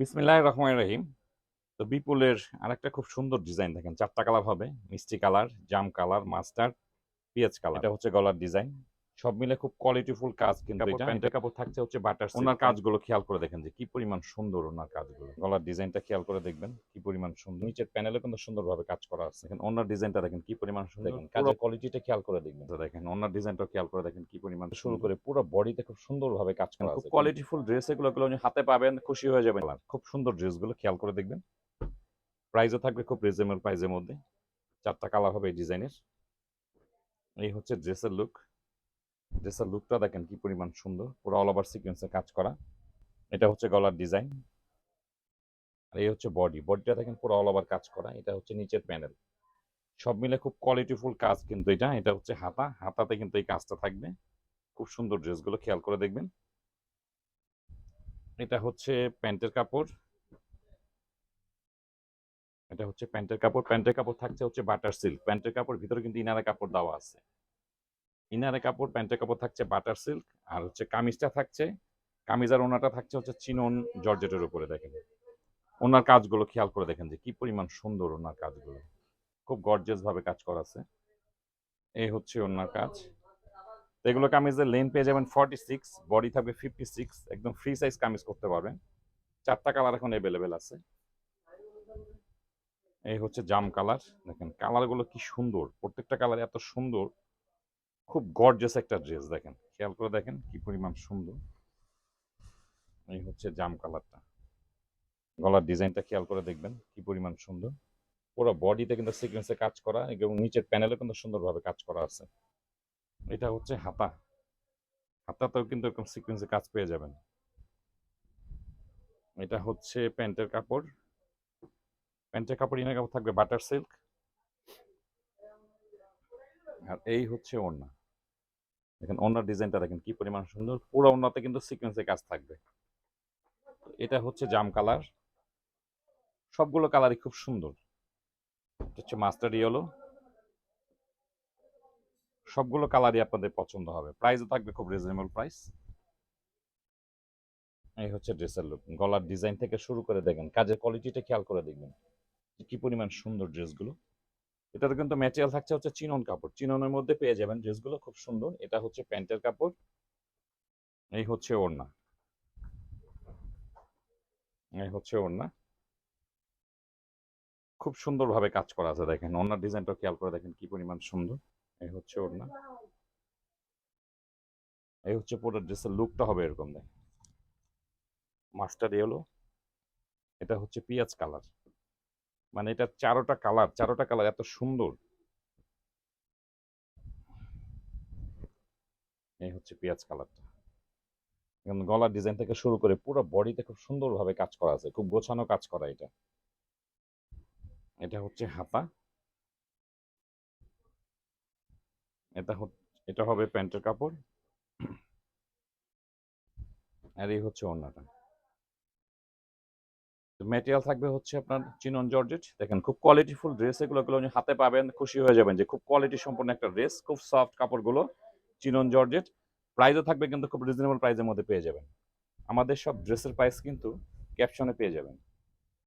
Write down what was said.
বিসমিল্লাহ রহমান রহিম। তো বিপুলের আরেকটা খুব সুন্দর ডিজাইন দেখেন, চারটা কালার হবে, মিষ্টি কালার, জাম কালার, মাস্টার্ড, পেঁয়াজ কালার। এটা হচ্ছে গলার ডিজাইন। সব মিলে খুব কোয়ালিটিফুল কাজ কিন্তু এটা। প্যান্টের কাপড় থাকছে হচ্ছে বাটার ওনার কাজগুলো খেয়াল করে দেখেন যে কি পরিমাণ সুন্দর ওনার কাজগুলো। গলার ডিজাইনটা খেয়াল করে দেখবেন কি পরিমাণ সুন্দর। নিচের প্যানেলে কিন্তু সুন্দরভাবে কাজ করা আছে। দেখেন ওনার ডিজাইনটা দেখেন কি পরিমাণ সুন্দর। দেখেন কাজের কোয়ালিটিটা খেয়াল করে দেখবেন। দেখেন ওনার ডিজাইনটা খেয়াল করে দেখেন কি পরিমাণ শুরু করে পুরো বডিতে খুব সুন্দরভাবে কাজ করা আছে। খুব কোয়ালিটিফুল ড্রেস এগুলো আপনি হাতে পাবেন খুশি হয়ে যাবেন। খুব সুন্দর ড্রেসগুলো খেয়াল করে দেখবেন। প্রাইসও থাকবে খুব রিজনেবল প্রাইসের মধ্যে। চারটা কালার হবে এই ডিজাইনের এই হচ্ছে ড্রেসের লুক ড্রেসের লুকটা দেখেন কি পরিমাণ সুন্দর। পুরো অল ওভার সিকোয়েন্সে কাজ করা। এটা হচ্ছে গলার ডিজাইন আর এই হচ্ছে বডি বডিটা দেখেন পুরো অল ওভার কাজ করা। এটা হচ্ছে নিচের প্যানেল সব মিলে খুব কোয়ালিটিফুল কাজ কিন্তু এটা। এটা হচ্ছে হাতা। হাতাতে কিন্তু এই কাজটা থাকবে। খুব সুন্দর ড্রেসগুলো খেয়াল করে দেখবেন। এটা হচ্ছে প্যান্টের কাপড়। এটা হচ্ছে প্যান্টের কাপড়। প্যান্টের কাপড় থাকছে হচ্ছে বাটার সিল্ক প্যান্টের কাপড় ভিতরে কিন্তু ইনারে কাপড় দেওয়া আছে। ইনারে কাপড়, প্যান্টের কাপড় থাকছে বাটার সিল্ক, আর হচ্ছে কামিজটা থাকছে কামিজ আর ওনাটা থাকছে হচ্ছে চিনন জর্জেটের উপরে, দেখেন। ওনার কাজগুলো খেয়াল করে দেখেন যে কি পরিমাণ সুন্দর ওনার কাজগুলো। খুব গর্জিয়াস ভাবে কাজ করা আছে। এই হচ্ছে ওনার কাজ। এগুলো কামিজের লেন পেয়ে যাবেন ফর্টি সিক্স বডি থাকবে ফিফটি সিক্স একদম ফ্রি সাইজ কামিজ করতে পারবেন। চারটা কালার এখন অ্যাভেলেবেল আছে। এই হচ্ছে জাম কালার দেখেন। কালারগুলো কি সুন্দর, প্রত্যেকটা কালার এত সুন্দর। খুব গর্জিয়াস একটা ড্রেস দেখেন। খেয়াল করে দেখেন কি পরিমাণ সুন্দর। এই হচ্ছে জাম কালারটা। গলার ডিজাইনটা খেয়াল করে দেখবেন কি পরিমাণ সুন্দর। পুরো বডিতে কিন্তু সিকোয়েন্সে কাজ করা এবং নিচের প্যানেলে কিন্তু সুন্দরভাবে কাজ করা আছে। এটা হচ্ছে হাতা। হাতাতেও কিন্তু এরকম সিকোয়েন্সে কাজ পেয়ে যাবেন। এটা হচ্ছে প্যান্টের কাপড়। প্যান্টের কাপড় ইনার কাপড় থাকবে বাটার সিল্ক আর এই হচ্ছে ওড়না। দেখেন ওড়নার ডিজাইনটা দেখেন কি পরিমাণ সুন্দর, পুরো ওড়নাতে কিন্তু সিকোয়েন্সে কাজ থাকবে। এটা হচ্ছে জাম কালার। সবগুলো কালারই খুব সুন্দর। হচ্ছে মাস্টার ইয়েলো। সবগুলো কালারই আপনাদের পছন্দ হবে। প্রাইসও থাকবে খুব রিজনেবল প্রাইস এই হচ্ছে ড্রেসের লুক গলার ডিজাইন থেকে শুরু করে দেখেন, কাজের কোয়ালিটিটা খেয়াল করে দেখবেন কি পরিমাণ সুন্দর ড্রেসগুলো এটাতে কিন্তু ম্যাটেরিয়াল থাকছে হচ্ছে চিনন কাপড়। চিননের মধ্যে পেয়ে যাবেন ড্রেসগুলো খুব সুন্দর। এটা হচ্ছে প্যান্টের কাপড়, এই হচ্ছে ওড়না। এই হচ্ছে ওড়না। খুব সুন্দরভাবে কাজ করা আছে দেখেন। ওড়নার ডিজাইনটা খেয়াল করে দেখেন কি পরিমাণ সুন্দর। এই হচ্ছে ওড়না। এই হচ্ছে পুরো ড্রেসের লুকটা হবে এরকম দেখ মাস্টার ইয়েলো এটা হচ্ছে পিঁয়াজ কালার। মানে এটা চারোটা কালার চারোটা কালার এত সুন্দর। এই হচ্ছে পেঁয়াজ কালারটা। গলার ডিজাইন থেকে শুরু করে পুরো বডিতে খুব সুন্দরভাবে কাজ করা আছে, খুব গোছানো কাজ করা এটা। এটা হচ্ছে হাতা। এটা এটা হবে প্যান্টের কাপড়। আর এই হচ্ছে ওড়নাটা। ম্যাটেরিয়াল থাকবে হচ্ছে আপনার চিনন জর্জেট দেখেন, খুব কোয়ালিটিফুল ড্রেস এগুলো হাতে পাবেন, খুশি হয়ে যাবেন যে খুব কোয়ালিটি সম্পন্ন একটা ড্রেস খুব সফট কাপড়গুলো চিনন জর্জেট প্রাইসও থাকবে কিন্তু খুব রিজনেবল প্রাইসের মধ্যে পেয়ে যাবেন। আমাদের সব ড্রেসের প্রাইস কিন্তু ক্যাপশনে পেয়ে যাবেন।